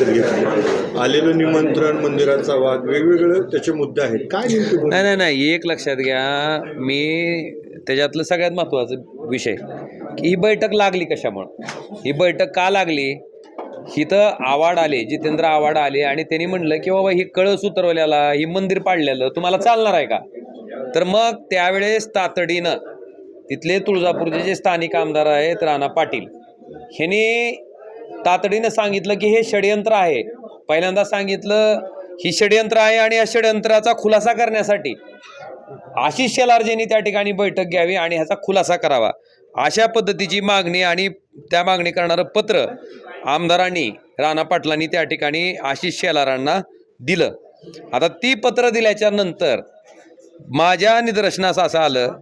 लक्षात घेतली आलेलं निमंत्रण मंदिराचा वाद वेगवेगळे त्याचे मुद्दे आहेत. काय नेमके नाही नाही नाही एक लक्षात घ्या. मी त्याच्यातलं सगळ्यात महत्त्वाचा विषय की ही बैठक लागली कशामुळं? ही बैठक का लागली? हिथं आवाड आले जितेंद्र आवाड आले आणि त्यांनी म्हणलं की बाबा ही कळस उतरवल्याला ही मंदिर पाडलेलं तुम्हाला चालणार आहे का? तर मग त्यावेळेस तातडीनं तिथले तुळजापूरचे जे स्थानिक आमदार आहेत राणा पाटील ह्यांनी तातडीनं सांगितलं की हे षडयंत्र आहे. पहिल्यांदा सांगितलं ही षडयंत्र आहे आणि या षडयंत्राचा खुलासा करण्यासाठी आशिष शेलारजींनी त्या ठिकाणी बैठक घ्यावी आणि ह्याचा खुलासा करावा. अशा पद्धतीची मागणी आणि त्या मागणी करणारं पत्र आमदारांनी राणा पाटलांनी त्या ठिकाणी आशिष शेलारांना दिलं. आता ती पत्र दिल्याच्या नंतर माझ्या निदर्शनास असं आलं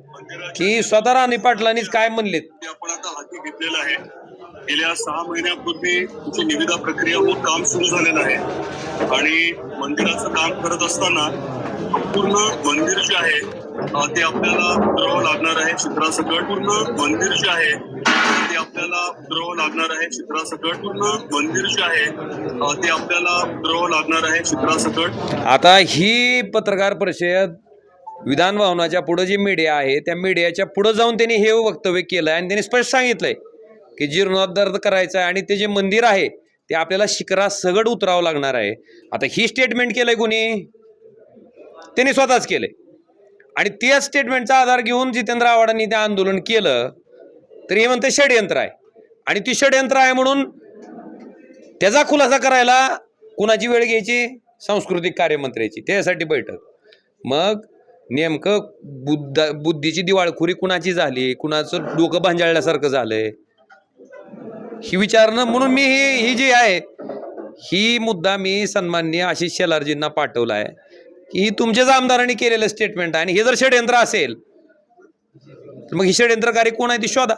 की स्वतः राणी पाटलांनीच काय म्हणलेत? गेल्या सहा महिन्यापूर्वी तिची निविदा प्रक्रिया होऊन काम सुरू झालेलं आहे. आणि मंदिराचं काम करत असताना पूर्ण मंदिर जे आहे ते आपल्याला उतरावं लागणार आहे चित्रासकट. पूर्ण मंदिर जे आहे ते आपल्याला उतरावं लागणार आहे चित्रासकट. पूर्ण मंदिर जे आहे ते आपल्याला उतरावं लागणार आहे चित्रासकट. आता ही पत्रकार परिषद विधान भवनाच्या पुढे जी मीडिया आहे त्या मीडियाच्या पुढं जाऊन त्यांनी हे वक्तव्य केलं आणि त्यांनी स्पष्ट सांगितलंय. की जीर्णोद्धार करायचं आहे आणि ते जे मंदिर आहे ते आपल्याला शिखरा सगड उतरावं लागणार आहे. आता ही स्टेटमेंट केलंय कोणी? त्यांनी स्वतःच केलंय. आणि त्या स्टेटमेंटचा आधार घेऊन जितेंद्र आव्हाडांनी ते आंदोलन केलं तर हे म्हणते षडयंत्र आहे. आणि ती षडयंत्र आहे म्हणून त्याचा खुलासा करायला कुणाची वेळ घ्यायची? सांस्कृतिक कार्यमंत्र्याची. त्यासाठी बैठक. मग नेमकं बुद्ध बुद्धीची दिवाळखोरी कुणाची झाली? कुणाचं डोकं भांजाळल्यासारखं झालंय? ही विचारणं म्हणून मी ही ही जी आहे ही मुद्दा मी सन्माननीय आशिष शेलारजींना पाठवला आहे की तुमच्याच आमदारांनी केलेलं स्टेटमेंट आहे आणि हे जर षडयंत्र असेल तर मग ही षडयंत्रकारी कोण आहे ती शोधा.